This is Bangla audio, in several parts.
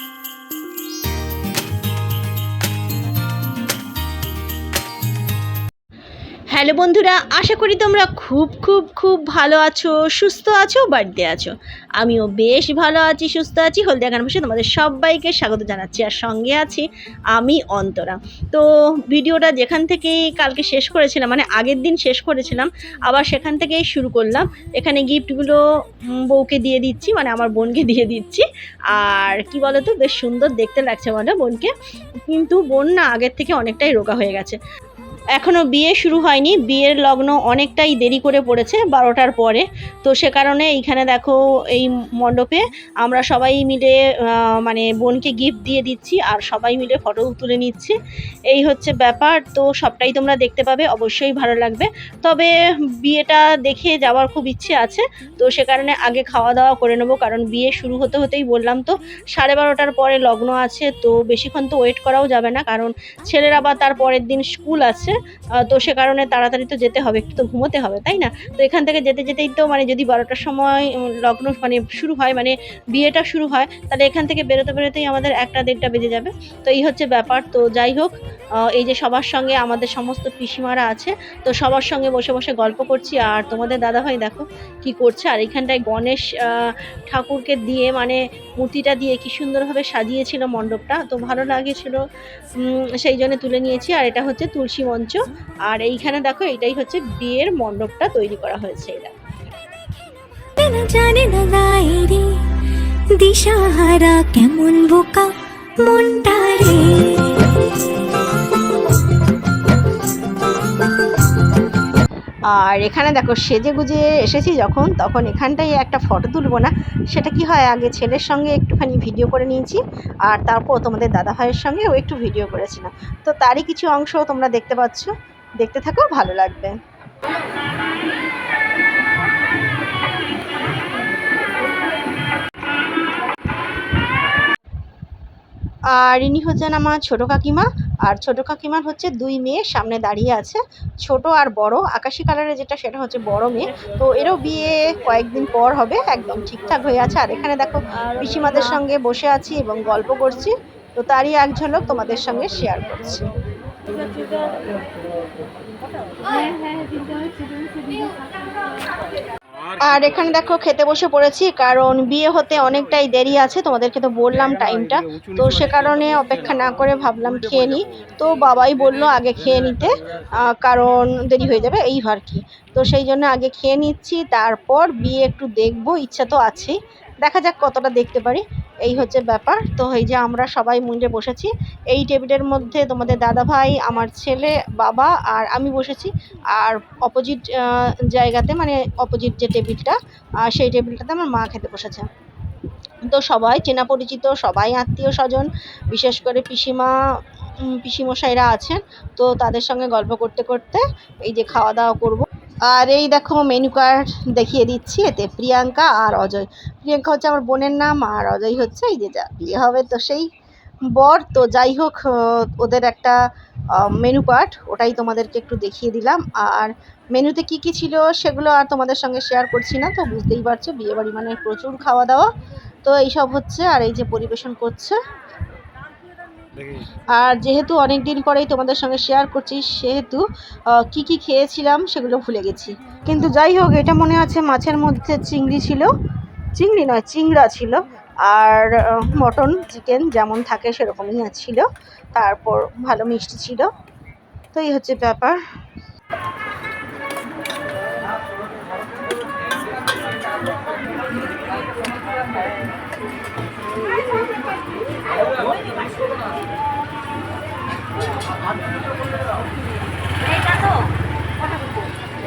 Thank you. হ্যালো বন্ধুরা, আশা করি তোমরা খুব খুব খুব ভালো আছো, সুস্থ আছো, বাড়িতে আছো। আমিও বেশ ভালো আছি, সুস্থ আছি। হলদিয়া গান বসে তোমাদের সবাইকে স্বাগত জানাচ্ছি আর সঙ্গে আছি আমি অন্তরা। তো ভিডিওটা যেখান থেকে কালকে শেষ করেছিলাম মানে আগের দিন শেষ করেছিলাম, আবার সেখান থেকেই শুরু করলাম। এখানে গিফটগুলো বউকে দিয়ে দিচ্ছি মানে আমার বোনকে দিয়ে দিচ্ছি। আর কি বলো তো বেশ সুন্দর দেখতে লাগছে বলো বোনকে। কিন্তু বোন না আগের থেকে অনেকটাই রোগা হয়ে গেছে। এখনও বিয়ে শুরু হয়নি। বিয়ের লগ্ন অনেকটাই দেরি করে পড়েছে বারোটার পরে। তো সে কারণে এইখানে দেখো এই মণ্ডপে আমরা সবাই মিলে মানে বোনকে গিফট দিয়ে দিচ্ছি আর সবাই মিলে ফটো তুলে নিচ্ছি। এই হচ্ছে ব্যাপার। তো সবটাই তোমরা দেখতে পাবে। অবশ্যই ভালো লাগবে। তবে বিয়েটা দেখে যাওয়ার খুব ইচ্ছে আছে। তো সে কারণে আগে খাওয়া দাওয়া করে নেব। কারণ বিয়ে শুরু হতে হতেই বললাম তো, সাড়ে বারোটার পরে লগ্ন আছে। তো বেশিক্ষণ তো ওয়েট করাও যাবে না। কারণ ছেলের আবার তার পরের দিন স্কুল আছে। তো সে কারণে তাড়াতাড়ি তো যেতে হবে, একটু তো ঘুমোতে হবে, তাই না? তো এখান থেকে যেতে যেতেই তো মানে যদি বারোটার সময় লগ্ন মানে শুরু হয় মানে বিয়েটা শুরু হয়, তাহলে এখান থেকে বেরোতে বেরোতেই আমাদের একটা দেড়টা বেজে যাবে। তো এই হচ্ছে ব্যাপার। তো যাই হোক এই যে সবার সঙ্গে আমাদের সমস্ত পিসিমারা আছে, তো সবার সঙ্গে বসে বসে গল্প করছি। আর তোমাদের দাদাভাই দেখো কি করছে, আর এখানটায় গণেশ ঠাকুরকে দিয়ে মানে মূর্তিটা দিয়ে কি সুন্দরভাবে সাজিয়েছিল মণ্ডপটা। তো ভালো লাগেছিল সেই জন্য তুলে নিয়েছি। আর এটা হচ্ছে তুলসী মঞ্চ। আর এইখানে দেখো, এটাই হচ্ছে বিয়ের মণ্ডপটা তৈরি করা হয়েছে এটা জানে না দিশাহারা কেমন বোকা, মনটা রে। আর এখানে দেখো সেজে গুজে এসেছি যখন, তখন এখানটায় একটা ফটো তুলবো না। সেটা কি হয়, আগে ছেলের সঙ্গে একটুখানি ভিডিও করে নিয়েছি, আর তারপর তোমাদের দাদা ভাইয়ের সঙ্গেও একটু ভিডিও করেছিলাম। তো তারই কিছু অংশ তোমরা দেখতে পাচ্ছ। দেখতে থাকো, ভালো লাগবে। আর ইনি হচ্ছেন আমার ছোটো কাকিমা। আর ছোটো কাকিমার হচ্ছে দুই মেয়ে সামনে দাঁড়িয়ে আছে। ছোট আর বড়, আকাশি কালারের যেটা, সেটা হচ্ছে বড় মেয়ে। তো এরও বিয়ে কয়েকদিন পর হবে, একদম ঠিকঠাক হয়ে আছে। আর এখানে দেখো, পিসিমাদের সঙ্গে বসে আছি এবং গল্প করছি। তো তারই এক ঝলক তোমাদের সঙ্গে শেয়ার করছি। আর এখানে দেখো খেতে বসে পড়েছি কারণ বিয়ে হতে অনেকটাই দেরি আছে তোমাদেরকে তো বললাম টাইমটা তো সে কারণে অপেক্ষা না করে ভাবলাম খেয়ে নিই তো বাবাই বলল আগে খেয়ে নিতে কারণ দেরি হয়ে যাবে এই আর কি। তো সেই জন্য আগে খেয়ে নিচ্ছি তারপর বিয়ে একটু দেখব ইচ্ছা তো আছেই। দেখা যাক কতটা দেখতে পারি। এই হচ্ছে ব্যাপার। তো এই যে আমরা সবাই মুঞ্জে বসেছি, এই টেবিলের মধ্যে তোমাদের দাদা ভাই আমার ছেলে, বাবা আর আমি বসেছি। আর অপোজিট জায়গাতে মানে অপোজিট যে টেবিলটা সেই টেবিলটাতে আমার মা খেতে বসেছে। তো সবাই চেনা পরিচিত, সবাই আত্মীয় স্বজন, বিশেষ করে পিসিমা পিসিমশাইরা আছেন। তো তাদের সঙ্গে গল্প করতে করতে এই যে খাওয়া দাওয়া করব। আর এই দেখো মেনু কার্ড দেখিয়ে দিচ্ছি, এতে প্রিয়াঙ্কা আর অজয়। প্রিয়াঙ্কা হচ্ছে আমার বোনের নাম আর অজয় হচ্ছে এই যে যা বিয়ে হবে তো সেই বর। তো যাই হোক ওদের একটা মেনু কার্ড ওটাই তোমাদেরকে একটু দেখিয়ে দিলাম। আর মেনুতে কি কি ছিল সেগুলো আর তোমাদের সঙ্গে শেয়ার করছি না, তো বুঝতেই পারছ, বিয়েবাড়ি মানে প্রচুর খাওয়া দাওয়া। তো এইসব হচ্ছে, আর এই যে পরিবেশন করছে আর যেহেতু অনেক দিন পরেই তোমাদের সঙ্গে শেয়ার করছি, সেহেতু কি কি খেয়েছিলাম সেগুলো ভুলে গেছি। কিন্তু যাই হোক, এটা মনে আছে মাছের মধ্যে চিংড়ি ছিল। চিংড়ি নয়, চিংড়া ছিল। আর মটন চিকেন যেমন থাকে সেরকমই ছিল। তারপর ভালো মিষ্টি ছিল। তো এই হচ্ছে ব্যাপার।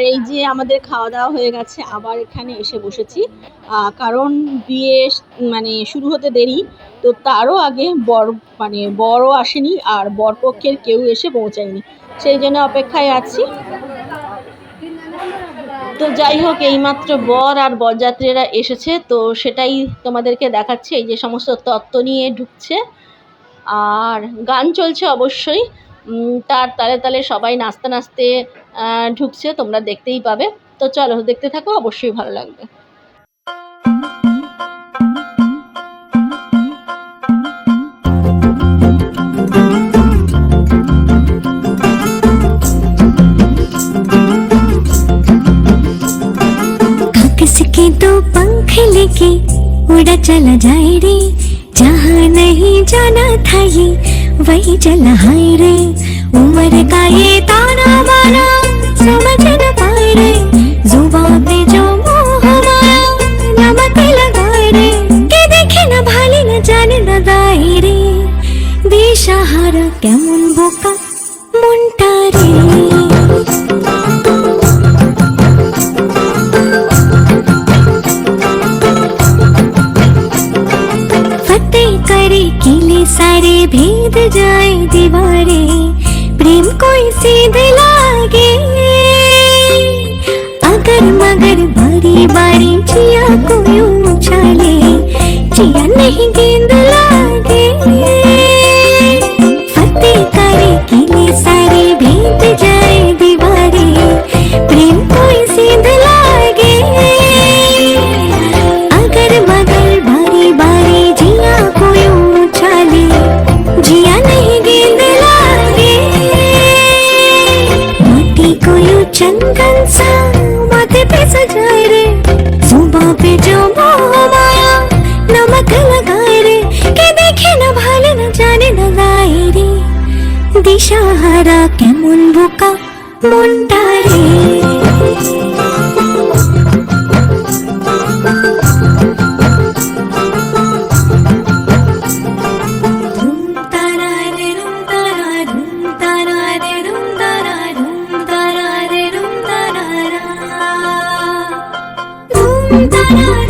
আর এই যে আমাদের খাওয়া দাওয়া হয়ে গেছে, আবার এখানে এসে বসেছি। কারণ বিয়ে মানে শুরু হতে দেরি, তো তারও আগে বর মানে বরও আসেনি আর বরপক্ষের কেউ এসে পৌঁছায়নি। সেই জন্য অপেক্ষায় আছি। তো যাই হোক, এইমাত্র বর আর বরযাত্রীরা এসেছে, তো সেটাই তোমাদেরকে দেখাচ্ছে। এই যে সমস্ত তত্ত্ব নিয়ে ঢুকছে। আর গান চলছে অবশ্যই। তার তালে তালে সবাই নাচতে নাচতে ঢুকছে তোমরা দেখতেই পাবে তো চলো দেখতে থাকো অবশ্যই ভালো লাগবে किसके दो पंख लेके उड़ा चला जाए रे जहाँ नहीं जाना था ये वही चला हाय रे सारे भेद जाए दीवारे, प्रेम कोई सीध लागे अगर मगर बारी बारी चिया को यूँ उछाले जिया नहीं गेंद দিশাহারা কেমন বোকা মনটা রে? যদি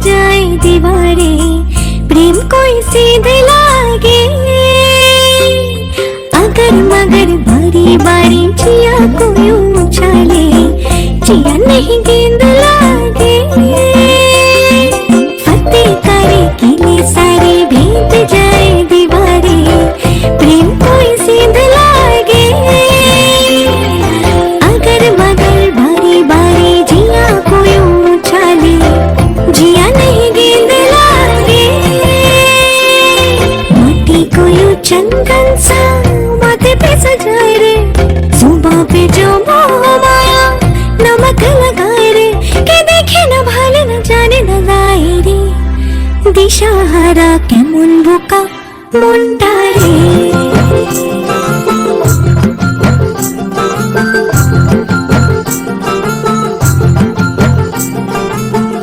जाए दीवारे। प्रेम कोई सीधे लागे अगर मगर बारी बारी जिया को यूँ उछाले। जिया नहीं गेंद দিশাহারা কেমন বোকা মনটা রে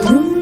ধুম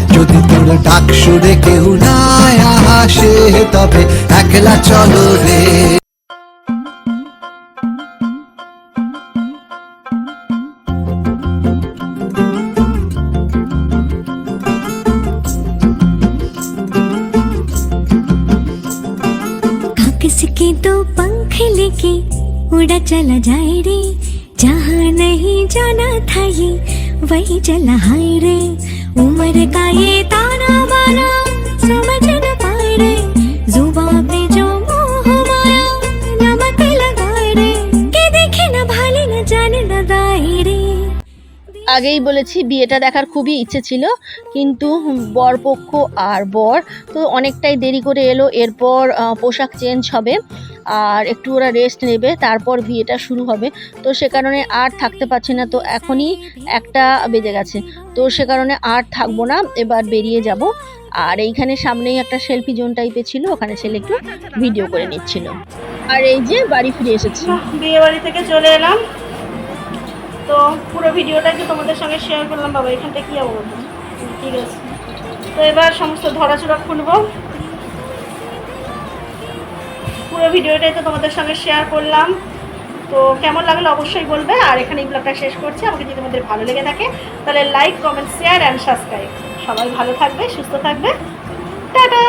যদি তোর ডাক শুনে কেউ না আসে তবে একলা চলো রে कागज के दो पंख लेके उड़ा चला जाए रे जहाँ नहीं जाना था ये वही चला हाय रे उम्र का ये ताना बाना समझ न पाए रे ज़ुबान पे আগেই বলেছি, বিয়েটা দেখার খুবই ইচ্ছে ছিল, কিন্তু বরপক্ষ আর বর তো অনেকটাই দেরি করে এলো, এরপর পোশাক চেঞ্জ হবে, আর একটু ওরা রেস্ট নেবে, তারপর বিয়েটা শুরু হবে। তো সে কারণে আর থাকতে পারছে না, তো এখনই একটা বেজে গেছে। তো সে কারণে আর থাকব না, এবার বেরিয়ে যাব। আর এইখানে সামনেই একটা সেলফি জোন টাইপের ছিল, ওখানে ছেলে একটু ভিডিও করে নিচ্ছিল। আর এই যে বাড়ি ফিরে এসেছি। বিয়ে বাড়ি থেকে চলে এলাম। তো পুরো ভিডিওটা একটু তোমাদের সঙ্গে শেয়ার করলাম। বাবা, এখানটা কি যাব ঠিক আছে। তো এবার সমস্ত ধরাচড়া খুলবো। পুরো ভিডিওটাই তো তোমাদের সঙ্গে শেয়ার করলাম। তো কেমন লাগল অবশ্যই বলবে। আর এখানে এই ব্লগটা শেষ করছি। আমাকে যদি তোমাদের ভালো লেগে থাকে, তাহলে like comment share and subscribe সবাই ভালো থাকবে, সুস্থ থাকবে। টাটা!